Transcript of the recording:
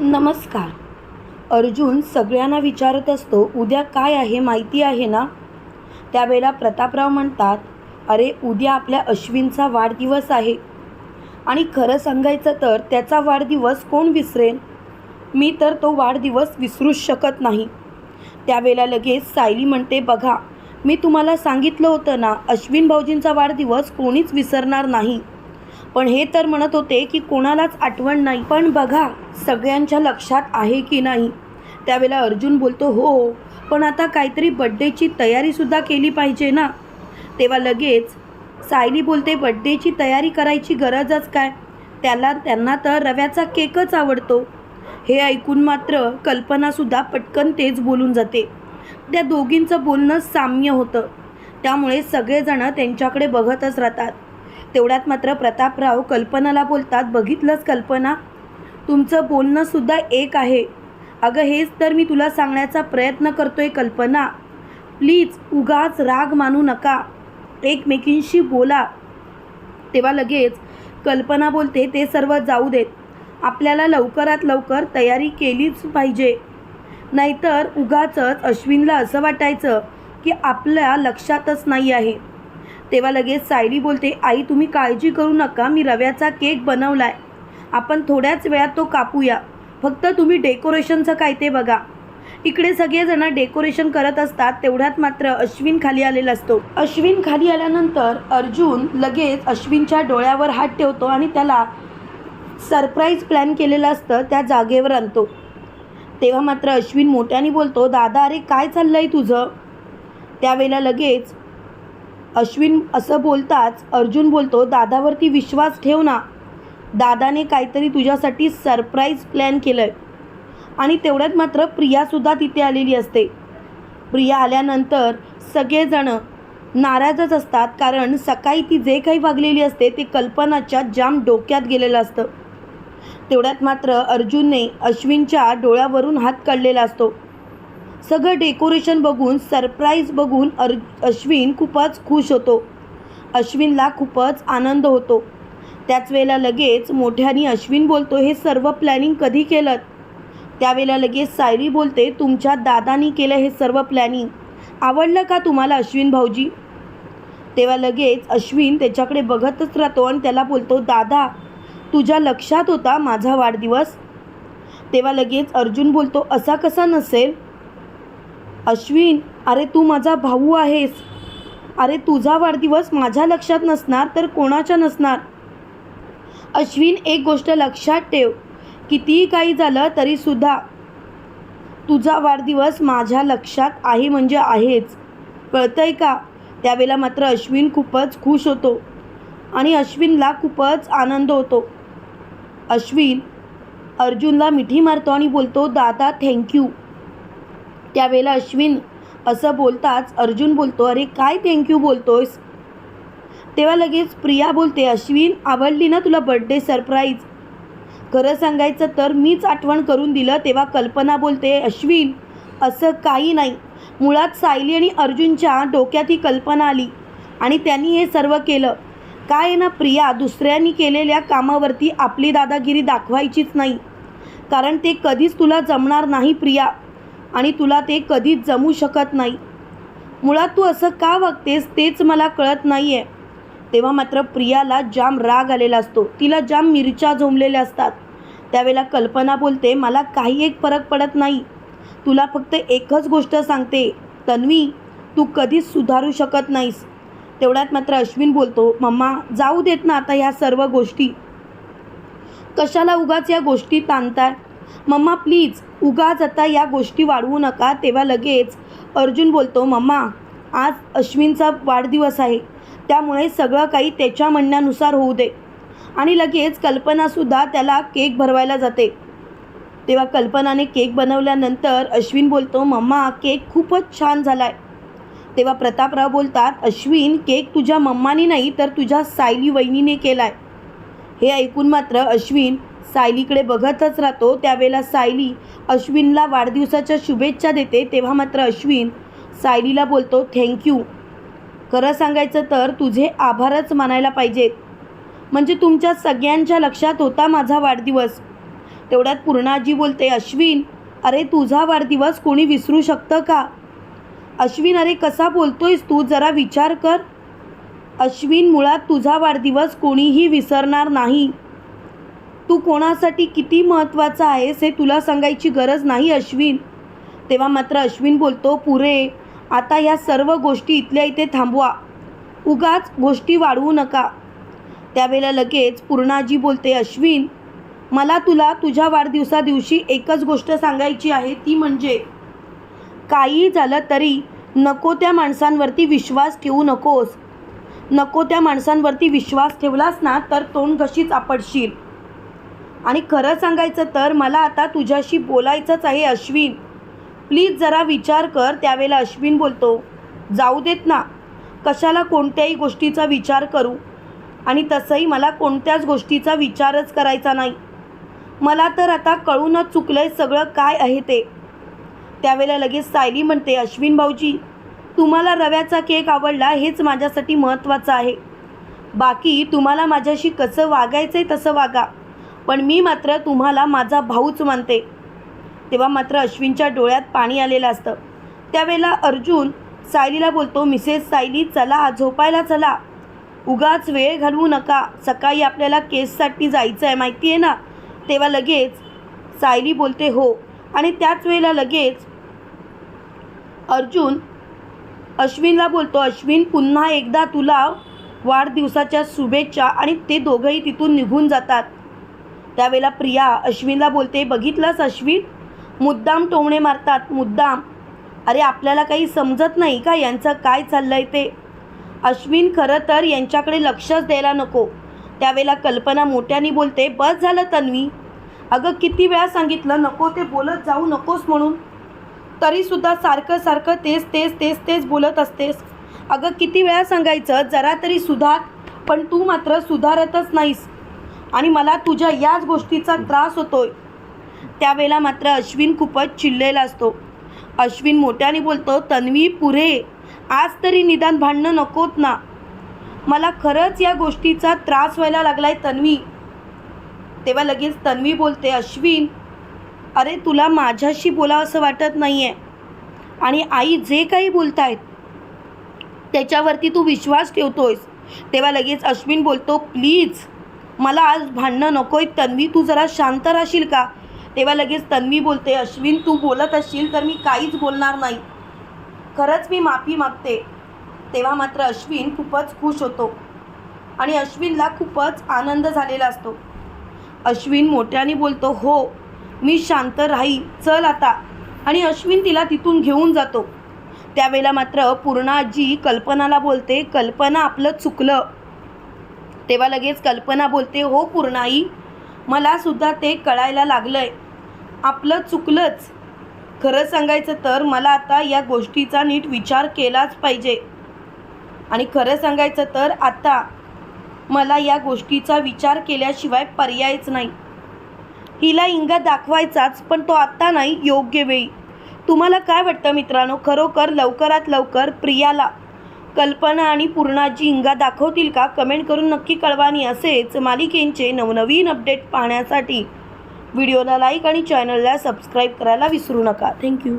नमस्कार. अर्जुन सगळ्यांना विचारत असतो उद्या काय आहे माहिती आहे ना? त्यावेळेला प्रतापराव म्हणतात अरे उद्या आपल्या अश्विनचा वाढदिवस आहे. आणि खरं सांगायचं तर त्याचा वाढदिवस कोण विसरेल मी तर तो वाढदिवस विसरूच शकत नाही. त्यावेळेला लगेच सायली म्हणते बघा मी तुम्हाला सांगितलं होतं ना अश्विन भाऊजींचा वाढदिवस कोणीच विसरणार नाही. पण हे तर म्हणत होते की कोणालाच आठवण नाही. पण बघा सगळ्यांच्या लक्षात आहे की नाही? त्यावेळेला अर्जुन बोलतो हो पण आता काहीतरी बड्डेची तयारीसुद्धा केली पाहिजे ना? तेव्हा लगेच सायली बोलते बड्डेची तयारी करायची गरजच काय? त्याला त्यांना तर रव्याचा केकच आवडतो. हे ऐकून मात्र कल्पनासुद्धा पटकन तेच बोलून जाते. त्या दोघींचं बोलणं साम्य होतं. त्यामुळे सगळेजणं त्यांच्याकडे बघतच राहतात. तेवढ्यात मात्र प्रतापराव कल्पनाला बोलतात बघितलंच कल्पना? तुमचं बोलणंसुद्धा एक आहे. अगं हेच तर मी तुला सांगण्याचा प्रयत्न करतोय कल्पना. प्लीज उगाच राग मानू नका. एकमेकींशी बोला. तेव्हा लगेच कल्पना बोलते ते सर्व जाऊ देत. आपल्याला लवकरात लवकर तयारी केलीच पाहिजे. नाहीतर उगाचच अश्विनला असं वाटायचं की आपल्या लक्षातच नाही आहे. तेव्हा लगेच सायली बोलते आई तुम्ही काळजी करू नका मी रव्याचा केक बनवलाय. आपण थोड्याच वेळात तो कापूया. फक्त तुम्ही डेकोरेशनचं काय ते बघा. इकडे सगळेजण डेकोरेशन करत असतात तेवढ्यात मात्र अश्विन खाली आलेला असतो. अश्विन खाली आल्यानंतर अर्जुन लगेच अश्विनच्या डोळ्यावर हात ठेवतो आणि त्याला सरप्राईज प्लॅन केलेलं असतं त्या जागेवर आणतो. तेव्हा मात्र अश्विन मोठ्याने बोलतो दादा अरे काय चाललं आहे तुझं? त्यावेळेला लगेच अश्विन असं बोलताच अर्जुन बोलतो दादावरती विश्वास ठेव ना. दादाने काहीतरी तुझ्यासाठी सरप्राईज प्लॅन केलं आहे आणि तेवढ्यात मात्र प्रियासुद्धा तिथे आलेली असते. प्रिया आल्यानंतर सगळेजणं नाराजच असतात कारण सकाळी ती जे काही वागलेली असते ते कल्पनाच्या जाम डोक्यात गेलेलं असतं. तेवढ्यात मात्र अर्जुनने अश्विनच्या डोळ्यावरून हात काढलेला असतो. सगळं डेकोरेशन बघून सरप्राईज बघून अर अश्विन खूपच खुश होतो. अश्विनला खूपच आनंद होतो. त्याच वेळेला लगेच मोठ्याने अश्विन बोलतो हे सर्व प्लॅनिंग कधी केलं त्यावेळेला लगेच सायरी बोलते तुमच्या दादानी केलं हे सर्व प्लॅनिंग आवडलं का तुम्हाला अश्विन भाऊजी? तेव्हा लगेच अश्विन त्याच्याकडे बघतच राहतो आणि त्याला बोलतो दादा तुझ्या लक्षात होता माझा वाढदिवस? तेव्हा लगेच अर्जुन बोलतो असा कसा नसेल? अश्विन अरे तू माझा भाऊ आहेस. अरे तुझा वाढदिवस माझ्या लक्षात नसणार तर कोणाच्या नसणार? अश्विन एक गोष्ट लक्षात ठेव. कितीही काही झालं तरीसुद्धा तुझा वाढदिवस माझ्या लक्षात आहे म्हणजे आहेच. कळतंय का? त्यावेळेला मात्र अश्विन खूपच खुश होतो आणि अश्विनला खूपच आनंद होतो. अश्विन अर्जुनला मिठी मारतो आणि बोलतो दादा थँक्यू त्यावेळेला अश्विन असं बोलताच अर्जुन बोलतो अरे काय थँक्यू बोलतोयस? तेव्हा लगेच प्रिया बोलते अश्विन आवडली ना तुला बड्डे सरप्राईज खरं सांगायचं तर मीच आठवण करून दिलं. तेव्हा कल्पना बोलते अश्विन असं काही नाही. मुळात सायली आणि अर्जुनच्या डोक्यात ही कल्पना आली आणि त्यांनी हे सर्व केलं. काय आहे ना प्रिया दुसऱ्यांनी केलेल्या कामावरती आपली दादागिरी दाखवायचीच नाही. कारण ते कधीच तुला जमणार नाही प्रिया. आणि तुला ते कधीच जमू शकत नाही. मुळात तू असं का वागतेस तेच मला कळत नाही आहे तेव्हा मात्र प्रियाला जाम राग आलेला असतो. तिला जाम मिरच्या झोंबलेल्या असतात. त्यावेळेला कल्पना बोलते मला काही एक फरक पडत नाही. तुला फक्त एकच गोष्ट सांगते. तन्वी तू कधीच सुधारू शकत नाहीस. तेवढ्यात मात्र अश्विन बोलतो मम्मा जाऊ देत ना आता ह्या सर्व गोष्टी. कशाला उगाच या गोष्टी ताणताय? मम्मा प्लीज उगाच आता या गोष्टी वाढवू नका तेव्हा लगेच. अर्जुन बोलतो मम्मा आज अश्विनचा वाढदिवस आहे त्यामुळे सगळं काही त्याच्या म्हणण्यानुसार होऊ दे. आणि लगेच कल्पनासुद्धा त्याला केक भरवायला जाते. तेव्हा कल्पनाने केक बनवल्यानंतर अश्विन बोलतो मम्मा केक खूपच छान झाला आहे तेव्हा प्रतापराव बोलतात अश्विन केक तुझ्या मम्मानी नाही तर तुझ्या सायली वहिनीने केला आहे हे ऐकून मात्र अश्विन सायलीकडे बघतच राहतो. त्यावेळेला सायली अश्विनला वाढदिवसाच्या शुभेच्छा देते. तेव्हा मात्र अश्विन सायलीला बोलतो थँक्यू खरं सांगायचं तर तुझे आभारच मानायला पाहिजेत. म्हणजे तुमच्या सगळ्यांच्या लक्षात होता माझा वाढदिवस. तेवढ्यात पूर्णाजी बोलते अश्विन अरे तुझा वाढदिवस कोणी विसरू शकतं का? अश्विन अरे कसा बोलतोयस तू? जरा विचार कर. अश्विन मुळात तुझा वाढदिवस कोणीही विसरणार नाही. तू कोणासाठी किती महत्त्वाचा आहेस हे तुला सांगायची गरज नाही अश्विन. तेव्हा मात्र अश्विन बोलतो पुरे आता या सर्व गोष्टी इथल्या इथे थांबवा. उगाच गोष्टी वाढवू नका. त्यावेळेला लगेच पूर्णाजी बोलते अश्विन मला तुला तुझ्या वाढदिवसा दिवशी एकच गोष्ट सांगायची आहे ती म्हणजे काही झालं तरी नको त्या माणसांवरती विश्वास ठेवू नकोस. नको त्या माणसांवरती विश्वास ठेवलास ना तर तोंड घशीच आपडशील आणि खरं सांगायचं तर मला आता तुझ्याशी बोलायचंच आहे अश्विन. प्लीज जरा विचार कर त्यावेळेला अश्विन बोलतो. जाऊ देत ना. कशाला कोणत्याही गोष्टीचा विचार करू? आणि तसंही मला कोणत्याच गोष्टीचा विचारच करायचा नाही. मला तर आता कळूनच चुकलं आहे सगळं काय आहे ते. त्यावेळेला लगेच सायली म्हणते अश्विन भाऊजी तुम्हाला रव्याचा केक आवडला हेच माझ्यासाठी महत्त्वाचं आहे. बाकी तुम्हाला माझ्याशी कसं वागायचं आहे तसं वागा. पण मी मात्र तुम्हाला माझा भाऊच मानते. तेव्हा मात्र अश्विनच्या डोळ्यात पाणी आलेलं असतं. त्यावेळेला अर्जुन सायलीला बोलतो मिसेस सायली चला झोपायला चला. उगाच वेळ घालवू नका. सकाळी आपल्याला केससाठी जायचं आहे माहिती आहे ना? तेव्हा लगेच सायली बोलते हो. आणि त्याच वेळेला लगेच अर्जुन अश्विनला बोलतो अश्विन पुन्हा एकदा तुला वाढदिवसाच्या शुभेच्छा आणि ते दोघंही तिथून निघून जातात. त्यावेळेला प्रिया अश्विनला बोलते बघितलंस अश्विन? मुद्दाम टोमणे मारतात मुद्दाम. अरे आपल्याला काही समजत नाही का यांचं काय चाललं आहे ते? अश्विन खरं तर यांच्याकडे लक्षच द्यायला नको. त्यावेळेला कल्पना मोठ्याने बोलते बस झालं तन्वी. अगं किती वेळा सांगितलं नको ते बोलत जाऊ नकोस म्हणून. तरीसुद्धा सारखं सारखं तेच तेच तेच तेच बोलत असतेस. अगं किती वेळा सांगायचं जरा तरी सुधार. पण तू मात्र सुधारतच नाहीस. आणि मला तुझ्या याच गोष्टीचा त्रास होतोय. त्यावेळेला मात्र अश्विन खूपच चिडलेला असतो. अश्विन मोठ्याने बोलतो तन्वी पुरे आज तरी निदान भांडणं नकोत ना. मला खरंच या गोष्टीचा त्रास व्हायला लागलाय तन्वी. तेव्हा लगेच तन्वी बोलते अश्विन अरे तुला माझ्याशी बोलावं असं वाटत नाही आहे आणि आई जे काही बोलतायत त्याच्यावरती तू विश्वास ठेवतोयस. तेव्हा लगेच अश्विन बोलतो प्लीज मला आज भांडणं नको आहे तन्वी तू जरा शांत राहशील का? तेव्हा लगेच तन्वी बोलते अश्विन तू बोलत असशील तर मी काहीच बोलणार नाही. खरंच मी माफी मागते. तेव्हा मात्र अश्विन खूपच खुश होतो. आणि अश्विनला खूपच आनंद झालेला असतो. अश्विन मोठ्याने बोलतो हो मी शांत राहील. चल आता. आणि अश्विन तिला तिथून घेऊन जातो. त्यावेळेला मात्र पूर्णाजी कल्पनाला बोलते कल्पना आपलं चुकलं. तेव्हा लगेच कल्पना बोलते हो पूर्णाई मलासुद्धा ते कळायला लागलं आहे आपलं चुकलंच. खरं सांगायचं तर मला आता या गोष्टीचा नीट विचार केलाच पाहिजे. आणि खरं सांगायचं तर आता मला या गोष्टीचा विचार केल्याशिवाय पर्यायच नाही. हिला इंगा दाखवायचाच पण तो आत्ता नाही योग्य वेळी. तुम्हाला काय वाटतं मित्रांनो? खरोखर लवकरात लवकर प्रियाला कल्पना आणि पूर्णाची हिंगा दाखवतील का? कमेंट करून नक्की कळवानी असेच मालिकेंचे नवनवीन अपडेट पाहण्यासाठी. व्हिडिओला लाईक आणि चॅनलला सबस्क्राईब करायला विसरू नका. थँक्यू.